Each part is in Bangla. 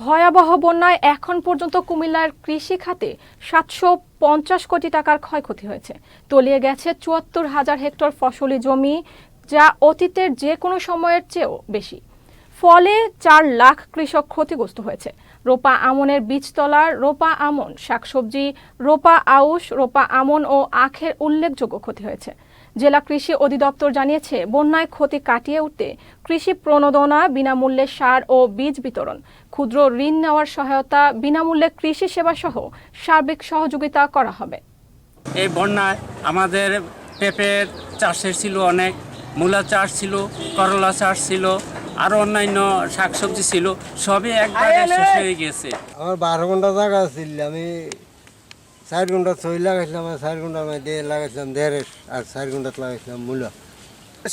ভয়াবহ বন্যায় এখন পর্যন্ত কুমিল্লার কৃষি খাতে সাতশো পঞ্চাশ কোটি টাকার ক্ষয়ক্ষতি হয়েছে। তলিয়ে গেছে চুয়াত্তর হাজার হেক্টর ফসলি জমি, যা অতীতের যে কোনো সময়ের চেয়েও বেশি। ফলে চার লাখ কৃষক ক্ষতিগ্রস্ত হয়েছে। রোপা আমনের বীজতলার রোপা আমন শাকসবজি, রোপা আউশ, রোপা আমন ও আখের উল্লেখযোগ্য ক্ষতি হয়েছে। জেলা কৃষি অধিদপ্তর জানিয়েছে বন্যায় ক্ষতি কাটিয়ে উঠতে কৃষি প্রণোদনা বিনামূল্যে সার ও বীজ বিতরণ ক্ষুদ্র ঋণ নেওয়ার সহায়তা বিনামূল্যে কৃষি সেবা সহ সার্বিক সহযোগিতা করা হবে। এই বন্যায় আমাদের পেঁপের চাষের ছিল অনেক মূলা চাষ ছিল করলা চাষ ছিল আরও অন্যান্য শাকসবজি ছিল সবই একবারে শেষ হয়ে গেছে। আমার বারো ঘণ্টা জায়গা ছিল আমি চার ঘণ্টা ছই লাগাইছিলাম আর চার ঘণ্টার মধ্যে লাগাইছিলাম দেড়েশ আর চার ঘন্টাত লাগাইছিলাম মূলা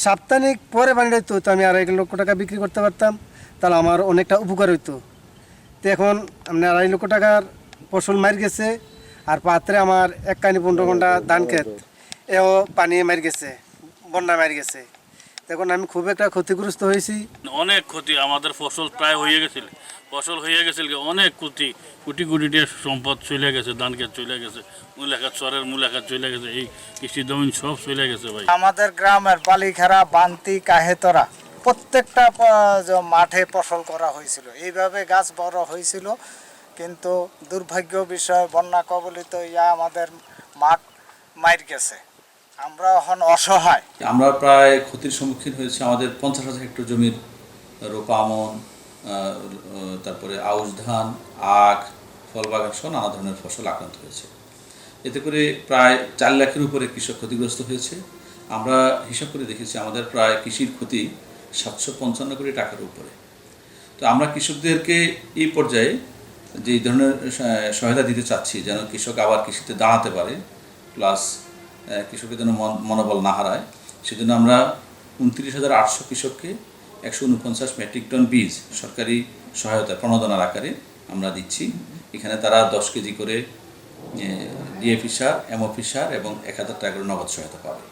সাপ্তাহিক পরে পানি হইতো তো আমি আড়াই লক্ষ টাকা বিক্রি করতে পারতাম তাহলে আমার অনেকটা উপকার হইতো। তো এখন আপনি আড়াই লক্ষ টাকার ফসল মার গেছে আর পাত্রে আমার এক কানি পনেরো ঘণ্টা ধান ক্ষেত এও পানি মার গেছে বন্যা মার গেছে। এখন আমি খুব একটা ক্ষতিগ্রস্ত হয়েছি। অনেক ক্ষতি আমাদের ফসল প্রায় হয়ে গেছিল। ফসল হয়ে গেছিল অনেক কোটি কোটি টাকা সম্পদ চলে গেছে ধান ক্ষেত চলে গেছে মূলাখাত চরের মূলাখাত চলে গেছে এই কৃষি জমিন সব চলে গেছে ভাই। আমাদের গ্রামের বালিখেরা বান্তি কাহেতরা প্রত্যেকটা মাঠে ফসল করা হয়েছিল। এইভাবে গাছ বড় হয়েছিল কিন্তু দুর্ভাগ্য বিষয় বন্যা কবলিত ইয়া আমাদের মাঠ মাইর গেছে। আমরা এখন অসহায়। আমরা প্রায় ক্ষতির সম্মুখীন হয়েছে আমাদের পঞ্চাশ হাজার হেক্টর জমির রোপা আমন তারপরে আউশ ধান, আখ, ফল বাগান সহ নানা ধরনের ফসল আক্রান্ত হয়েছে। এতে করে প্রায় চার লাখের উপরে কৃষক ক্ষতিগ্রস্ত হয়েছে। আমরা হিসাব করে দেখেছি আমাদের প্রায় কৃষির ক্ষতি সাতশো পঞ্চান্ন কোটি টাকার উপরে। তো আমরা কৃষকদেরকে এই পর্যায়ে যে ধরনের সহায়তা দিতে চাচ্ছি, যেন কৃষক আবার কৃষিতে দাঁড়াতে পারে, প্লাস কৃষকের যেন মন- মনোবল না হারায়, সেজন্য আমরা উনত্রিশ হাজার আটশো কৃষককে একশো উনপঞ্চাশ মেট্রিক টন বীজ সরকারি সহায়তা প্রণোদনার আকারে আমরা দিচ্ছি। এখানে তারা দশ কেজি করে ডিএফি সার, এমওপি সার এবং এক হাজার টাকা করে নগদ সহায়তা পাবে।